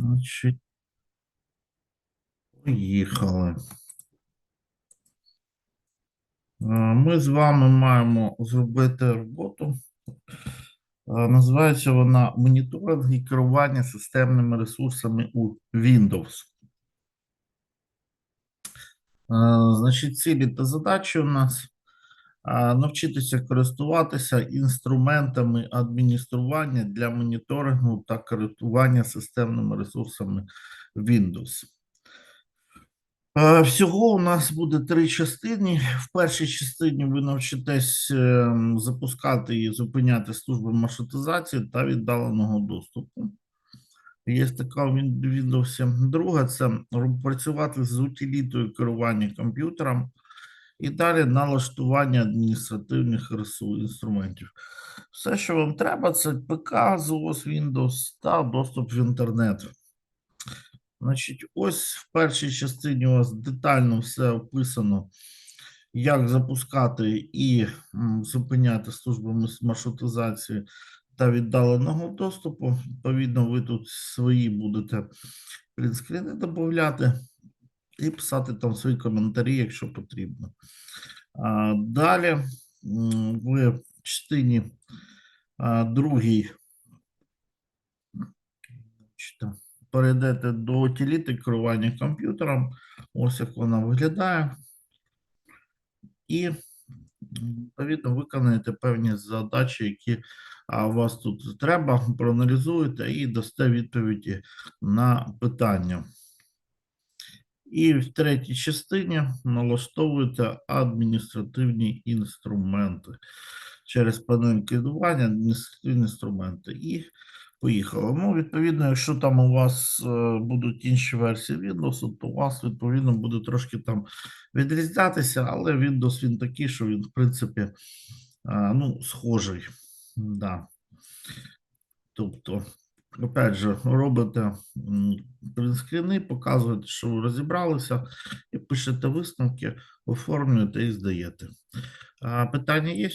Значить, поїхали. Е, Ми з вами маємо зробити роботу. Е, Називається вона моніторинг і керування системними ресурсами у Windows. Е, Значить, цілі та задачі у нас навчитися користуватися інструментами адміністрування для моніторингу та керування системними ресурсами Windows. Е, Всього у нас буде три частини. В першій частині ви навчитесь ем, запускати і зупиняти служби маршрутизації та віддаленого доступу. Є така в Windows. Друга це працювати з утилітою керування комп'ютером. І далі налаштування адміністративних інструментів. Все, що вам треба, це ПК, ЗОС, Windows та доступ в інтернет. Значить, ось в першій частині у вас детально все описано, як запускати і зупиняти службами маршрутизації та віддаленого доступу. Відповідно, ви тут свої будете принтскріни додати і писати там свої коментарі, якщо потрібно. Далі в частині другій перейдете до утиліти керування комп'ютером. Ось як вона виглядає. І відповідно виконаєте певні задачі, які вас тут треба, проаналізуєте і дасте відповіді на питання. І в третій частині налаштовуєте адміністративні інструменти через панель керування, адміністративні інструменти. І поїхало. Ну, відповідно, якщо там у вас е, будуть інші версії Windows, то у вас відповідно буде трошки там відрізнятися, але Windows він такий, що він, в принципі, е, ну, схожий. Да. Тобто, опять же, робите принскріни, показуєте, що ви розібралися, і пишете висновки, оформлюєте і здаєте. Питання є?